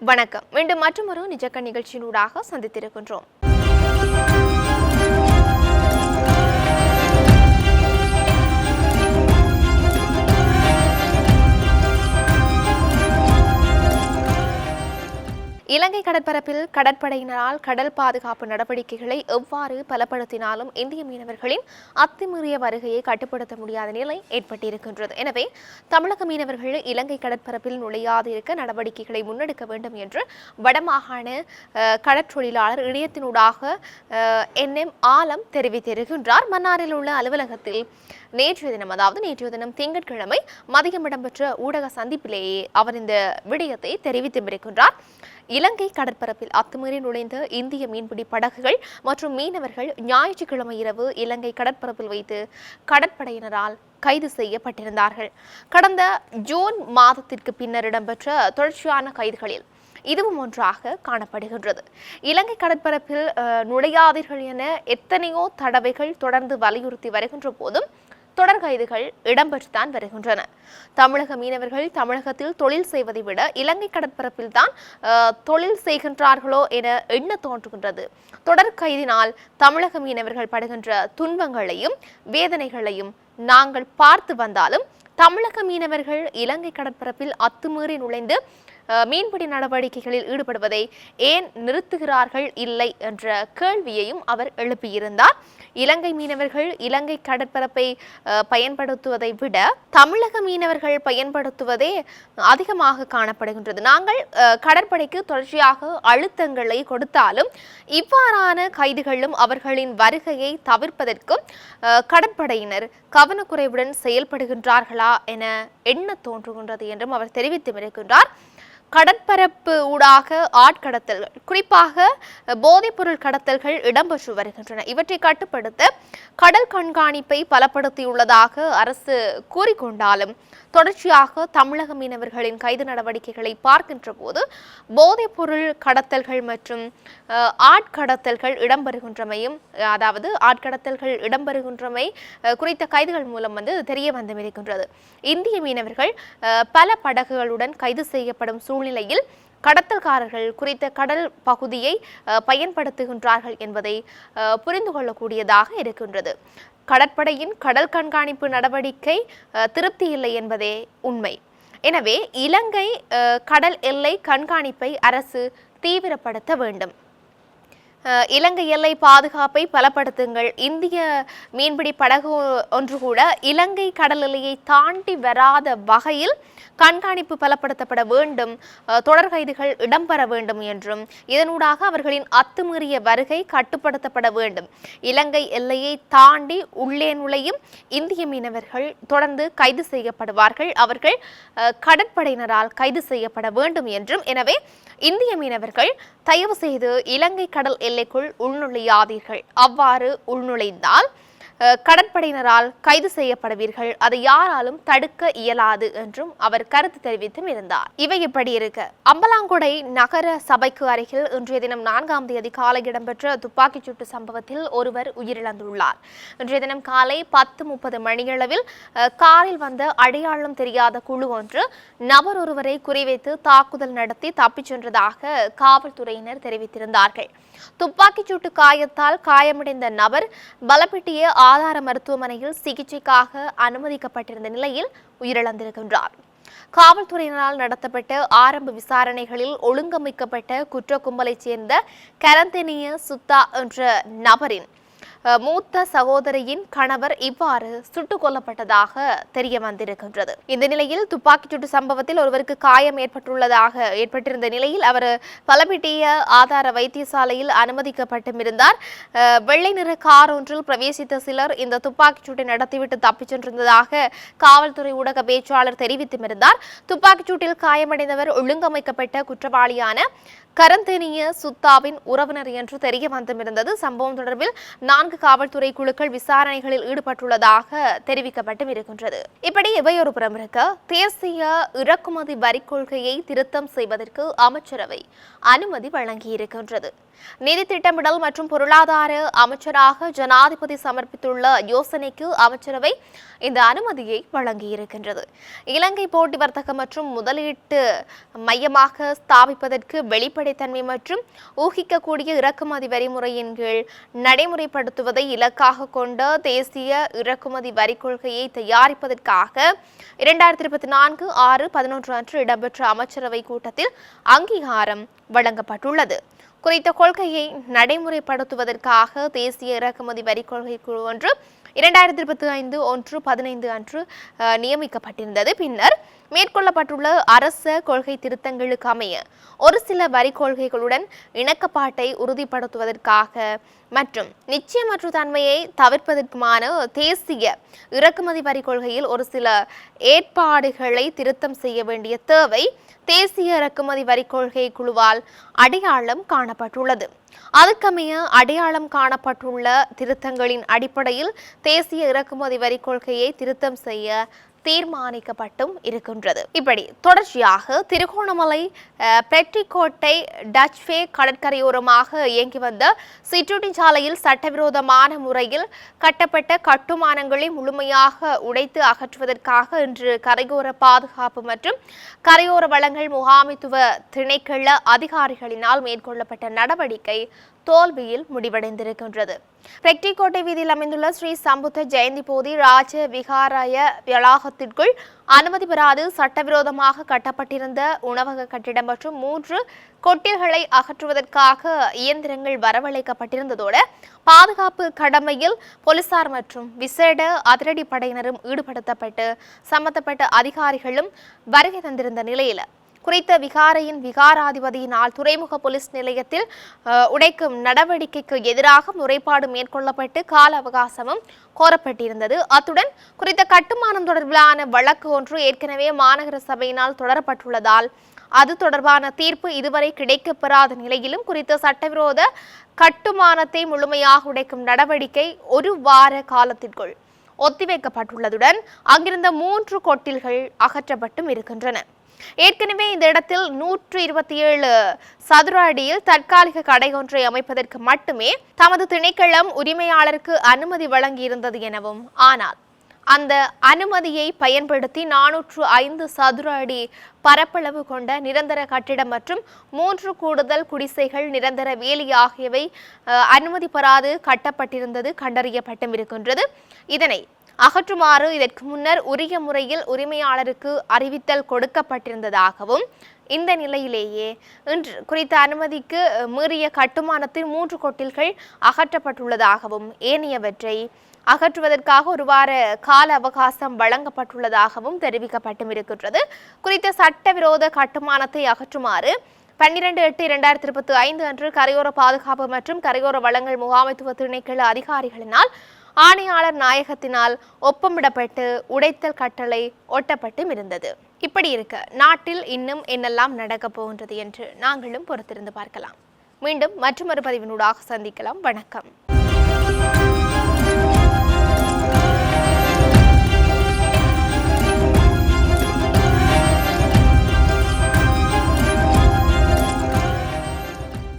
வணக்கம். மீண்டும் மற்றொரு நிஜக்க நிகழ்ச்சியினூடாக சந்தித்திருக்கின்றோம். இலங்கை கடற்பரப்பில் கடற்படையினரால் கடல் பாதுகாப்பு நடவடிக்கைகளை எவ்வாறு பலப்படுத்தினாலும் இந்திய மீனவர்களின் அத்துமீறிய வருகையை கட்டுப்படுத்த முடியாத நிலை ஏற்பட்டிருக்கின்றது. எனவே தமிழக மீனவர்கள் இலங்கை கடற்பரப்பில் நுழையாது இருக்க நடவடிக்கைகளை முன்னெடுக்க வேண்டும் என்று வடமாகாண கடற்றொழிலாளர் இணையத்தினூடாக என் எம் ஆலம் தெரிவித்திருக்கின்றார். மன்னாரில் உள்ள அலுவலகத்தில் நேற்றைய தினம் அதாவது நேற்றைய தினம் திங்கட்கிழமை மதியம் இடம்பெற்ற ஊடக சந்திப்பிலேயே அவர் இந்த விடயத்தை தெரிவித்திருக்கின்றார் இலங்கை கடற்பரப்பில் அத்துமீறி நுழைந்த இந்திய மீன்பிடி படகுகள் மற்றும் மீனவர்கள் ஞாயிற்றுக்கிழமை இரவு இலங்கை கடற்பரப்பில் வைத்து கடற்படையினரால் கைது செய்யப்பட்டிருந்தார்கள். கடந்த ஜூன் மாதத்திற்கு பின்னர் இடம்பெற்ற தொடர்ச்சியான கைதுகளில் இதுவும் ஒன்றாக காணப்படுகின்றது. இலங்கை கடற்பரப்பில் நுழையாதீர்கள் என எத்தனையோ தடவைகள் தொடர்ந்து வலியுறுத்தி வருகின்ற போதும் தொடர் கைதுகள் இடம்பெற்றுத்தான் வருகின்றன. தமிழக மீனவர்கள் தமிழகத்தில் தொழில் செய்வதை விட இலங்கை கடற்பரப்பில் தான் தொழில் செய்கின்றார்களோ என எண்ண தோன்றுகின்றது. தொடர் கைதினால் தமிழக மீனவர்கள் படுகின்ற துன்பங்களையும் வேதனைகளையும் நாங்கள் பார்த்து வந்தாலும் தமிழக மீனவர்கள் இலங்கை கடற்பரப்பில் அத்துமீறி நுழைந்து மீன்பிடி நடவடிக்கைகளில் ஈடுபடுவதை ஏன் நிறுத்துகிறார்கள் இல்லை என்ற கேள்வியையும் அவர் எழுப்பியிருந்தார். இலங்கை மீனவர்கள் இலங்கை கடற்பரப்பை பயன்படுத்துவதை விட தமிழக மீனவர்கள் பயன்படுத்துவதே அதிகமாக காணப்படுகின்றது. நாங்கள் கடற்படைக்கு தொடர்ச்சியாக அழுத்தங்களை கொடுத்தாலும் இவ்வாறான கைதுகளும் அவர்களின் வருகையை தவிர்ப்பதற்கும் கடற்படையினர் கவனக்குறைவுடன் செயல்படுகின்றார்களா என எண்ண தோன்றுகின்றது என்றும் அவர் தெரிவித்து தெரிவித்திருக்கின்றார் கடற்பரப்பு ஊடாக ஆட்கடத்தல்கள் குறிப்பாக போதைப்பொருள் கடத்தல்கள் இடம்பெற்று வருகின்றன. இவற்றை கட்டுப்படுத்த கடல் கண்காணிப்பை பலப்படுத்தியுள்ளதாக அரசு கூறிக்கொண்டாலும் தொடர்ச்சியாக தமிழக மீனவர்களின் கைது நடவடிக்கைகளை பார்க்கின்ற போது போதைப்பொருள் கடத்தல்கள் மற்றும் ஆட்கடத்தல்கள் இடம்பெறுகின்றமையும் அதாவது ஆட்கடத்தல்கள் இடம்பெறுகின்றமை குறித்த கைதுகள் மூலம் வந்து தெரிய வந்துமிருக்கின்றது இந்திய மீனவர்கள் பல படகுகளுடன் கைது செய்யப்படும் சூழ்நிலையில் கடத்தல்காரர்கள் குறித்த கடல் பகுதியை பயன்படுத்துகின்றார்கள் என்பதை அஹ், புரிந்து கொள்ளக்கூடியதாக இருக்கின்றது. கடற்படையின் கடல் கண்காணிப்பு நடவடிக்கை திருப்தி இல்லை என்பதே உண்மை. எனவே இலங்கை கடல் எல்லை கண்காணிப்பை அரசு தீவிரப்படுத்த வேண்டும். இலங்கை எல்லை பாதுகாப்பை பலப்படுத்துங்கள். இந்திய மீன்பிடி படகு ஒன்று கூட இலங்கை கடல் எல்லையை தாண்டி வராத வகையில் கண்காணிப்பு பலப்படுத்தப்பட வேண்டும். தொடர் கைதுகள் இடம்பெற வேண்டும் என்றும் இதனூடாக அவர்களின் அத்துமீறிய வருகை கட்டுப்படுத்தப்பட வேண்டும். இலங்கை எல்லையை தாண்டி உள்ளே நுழையும் இந்திய மீனவர்கள் தொடர்ந்து கைது செய்யப்படுவார்கள். அவர்கள் கடற்படையினரால் கைது செய்யப்பட வேண்டும் என்றும். எனவே இந்திய மீனவர்கள் தயவு செய்து இலங்கை கடல் எல்லை எல்லைக்குள் உள்நுழையாதீர்கள். அவ்வாறு உள்நுழைந்தால் கடற்படையினரால் கைது செய்யப்படுவீர்கள். அதை யாராலும் தடுக்க இயலாது என்றும் அவர் கருத்து தெரிவித்தும் இருந்தார். இவை இப்படி இருக்க. அம்பலாங்குடை நகர சபைக்கு அருகில் இன்றைய தினம் நான்காம் தேதி காலை இடம்பெற்ற துப்பாக்கிச் சூட்டு சம்பவத்தில் ஒருவர் உயிரிழந்துள்ளார். இன்றைய தினம் காலை பத்து முப்பது மணியளவில் காரில் வந்த அடையாளம் தெரியாத குழு ஒன்று நபர் ஒருவரை குறிவைத்து தாக்குதல் நடத்தி தப்பிச் சென்றதாக காவல்துறையினர் தெரிவித்திருந்தார்கள். துப்பாக்கிச் சூட்டு காயத்தால் காயமடைந்த நபர் பலப்பிட்டிய ஆதார மருத்துவமனையில் சிகிச்சைக்காக அனுமதிக்கப்பட்டிருந்த நிலையில் உயிரிழந்திருக்கின்றார். காவல்துறையினரால் நடத்தப்பட்ட ஆரம்ப விசாரணைகளில் ஒழுங்கமைக்கப்பட்ட குற்ற கும்பலைச் சேர்ந்த கரந்தெனிய சுத்தா என்ற நபரின் மூத்த சகோதரியின் கணவர் இவ்வாறு சுட்டுக் கொல்லப்பட்டதாக தெரிய வந்திருக்கின்றது. இந்த நிலையில் துப்பாக்கிச்சூட்டு சம்பவத்தில் ஒருவருக்கு காயம் ஏற்பட்டுள்ளதாக ஏற்பட்டிருந்த நிலையில் அவர் பலபிட்டிய ஆதார வைத்தியசாலையில் அனுமதிக்கப்பட்டும் இருந்தார். வெள்ளை நிற கார் ஒன்றில் பிரவேசித்த சிலர் இந்த துப்பாக்கிச்சூட்டை நடத்திவிட்டு தப்பிச் சென்றிருந்ததாக காவல்துறை ஊடக பேச்சாளர் தெரிவித்தும் இருந்தார். துப்பாக்கிச்சூட்டில் காயமடைந்தவர் ஒழுங்கமைக்கப்பட்ட குற்றவாளியான கரந்தேனிய சுத்தாவின் உறவினர் என்று தெரிய வந்துமிருந்தது. சம்பவம் தொடர்பில் நான்கு நான்கு காவல்துறை குழுக்கள் விசாரணைகளில் ஈடுபட்டுள்ளதாக தெரிவிக்கப்பட்டும் இருக்கின்றது. இப்படி இவையொரு புறம் இருக்க தேசிய இறக்குமதி வரி கொள்கையை திருத்தம் செய்வதற்கு அமைச்சரவை அனுமதி வழங்கியிருக்கின்றது. நிதி திட்டமிடல் மற்றும் பொருளாதார அமைச்சராக ஜனாதிபதி சமர்ப்பித்துள்ள யோசனைக்கு அமைச்சரவை இந்த அனுமதியை வழங்கியிருக்கின்றது. இலங்கை போட்டி வர்த்தகம் மற்றும் முதலீட்டு மையமாக ஸ்தாபிப்பதற்கு வெளிப்படைத்தன்மை மற்றும் ஊகிக்கக்கூடிய இறக்குமதி வரி முறையின் கீழ் நடைமுறைப்படுத்துவதை இலக்காக கொண்ட தேசிய இறக்குமதி வரி கொள்கையை தயாரிப்பதற்காக இரண்டாயிரத்தி இருபத்தி நான்கு ஆறு பதினொன்று அன்று இடம்பெற்ற அமைச்சரவை கூட்டத்தில் அங்கீகாரம் வழங்கப்பட்டுள்ளது. குறித்த கொள்கையை நடைமுறைப்படுத்துவதற்காக தேசிய இறக்குமதி வரி கொள்கை குழு ஒன்று இரண்டாயிரத்தி இருபத்தி ஐந்து ஒன்று பதினைந்து அன்று நியமிக்கப்பட்டிருந்தது. பின்னர் மேற்கொள்ளப்பட்டுள்ள அரச கொள்கை திருத்தங்களுக்கு அமைய ஒரு சில வரி கொள்கைகளுடன் இணக்கப்பாட்டை உறுதிப்படுத்துவதற்காக மற்றும் நிச்சயமற்ற தன்மையை தவிர்ப்பதற்குமான தேசிய இறக்குமதி வரி கொள்கையில் ஒரு சில ஏற்பாடுகளை திருத்தம் செய்ய வேண்டிய தேவை தேசிய இறக்குமதி வரி கொள்கை குழுவால் அடையாளம் காணப்பட்டுள்ளது. அதுக்கமைய அடையாளம் காணப்பட்டுள்ள திருத்தங்களின் அடிப்படையில் தேசிய இறக்குமதி வரி கொள்கையை திருத்தம் செய்ய தீர்மானிக்கப்பட்டும் இருக்கின்றது. இப்படி தொடர்ச்சியாக திருகோணமலை பெட்டிக்கோட்டை டச்வே கடற்கரையோரமாக இயங்கி வந்த சிற்றுண்டி சாலையில் சட்டவிரோதமான முறையில் கட்டப்பட்ட கட்டுமானங்களை முழுமையாக உடைத்து அகற்றுவதற்காக இன்று கரையோர பாதுகாப்பு மற்றும் கரையோர வளங்கள் முகாமைத்துவ திணைக்கள அதிகாரிகளினால் மேற்கொள்ளப்பட்ட நடவடிக்கை தோல்வியில் முடிவடைந்திருக்கின்றது. பெக்டிக்கோட்டை வீதியில் அமைந்துள்ள ஸ்ரீ சம்புத்த ஜெயந்தி போதி ராஜ விகாராய வளாகத்திற்குள் அனுமதி பெறாது சட்டவிரோதமாக கட்டப்பட்டிருந்த உணவக கட்டிடம் மற்றும் மூன்று கொட்டில்களை அகற்றுவதற்காக இயந்திரங்கள் வரவழைக்கப்பட்டிருந்ததோடு பாதுகாப்பு கடமையில் போலீசார் மற்றும் விசேட அதிரடி படையினரும் ஈடுபடுத்தப்பட்டு சம்பந்தப்பட்ட அதிகாரிகளும் வருகை தந்திருந்த நிலையில் குறித்த விகாரையின் விகாராதிபதியினால் துறைமுக போலீஸ் நிலையத்தில் உடைக்கும் நடவடிக்கைக்கு எதிராக முறைப்பாடு மேற்கொள்ளப்பட்டு கால அவகாசமும் கோரப்பட்டிருந்தது. அத்துடன் குறித்த கட்டுமானம் தொடர்பிலான வழக்கு ஒன்று ஏற்கனவே மாநகர சபையினால் தொடரப்பட்டுள்ளதால் அது தொடர்பான தீர்ப்பு இதுவரை கிடைக்கப்பெறாத நிலையிலும் குறித்த சட்டவிரோத கட்டுமானத்தை முழுமையாக உடைக்கும் நடவடிக்கை ஒரு வார காலத்திற்குள். ஒத்திவைக்கப்பட்டுள்ளதுடன் அங்கிருந்த மூன்று கொட்டில்கள் அகற்றப்பட்டும் இருக்கின்றன. ஏற்கனவே இந்த இடத்தில் நூற்று இருபத்தி ஏழு சதுர அடியில் தற்காலிக கடை ஒன்றை அமைப்பதற்கு மட்டுமே தமது திணைக்களம் உரிமையாளருக்கு அனுமதி வழங்கியிருந்தது எனவும் ஆனால் அந்த அனுமதியை பயன்படுத்தி நானூற்று ஐந்து சதுர அடி பரப்பளவு கொண்ட நிரந்தர கட்டிடம் மற்றும் மூன்று கூடுதல் குடிசைகள் நிரந்தர வேலி ஆகியவை அனுமதி பெறாது கட்டப்பட்டிருந்தது கண்டறியப்பட்டும் இருக்கின்றது. இதனை அகற்றுமாறு இதற்கு முன்னர் உரிய முறையில் உரிமையாளருக்கு அறிவித்தல் கொடுக்கப்பட்டிருந்ததாகவும் இந்த நிலையிலேயே இன்று குறித்த அனுமதிக்கு மீறிய கட்டுமானத்தின் மூன்று கொட்டில்கள் அகற்றப்பட்டுள்ளதாகவும் ஏனையவற்றை அகற்றுவதற்காக ஒரு வார கால அவகாசம் வழங்கப்பட்டுள்ளதாகவும் தெரிவிக்கப்பட்டும் இருக்கின்றது. குறித்த சட்டவிரோத கட்டுமானத்தை அகற்றுமாறு பன்னிரண்டு எட்டு இரண்டாயிரத்தி இருபத்தி ஐந்து அன்று கரையோர பாதுகாப்பு மற்றும் கரையோர வளங்கள் முகாமைத்துவ திணைக்கள அதிகாரிகளினால் ஆணையாளர் நாயகத்தினால் ஒப்பமிடப்பட்டு உடைத்தல் கட்டளை ஒட்டப்பட்டும் இருந்தது. இப்படி இருக்க நாட்டில் இன்னும் என்னெல்லாம் நடக்கப் போகின்றது என்று நாங்களும் பொறுத்திருந்து பார்க்கலாம். மீண்டும் மற்றொரு பதிவினூடாக சந்திக்கலாம். வணக்கம்.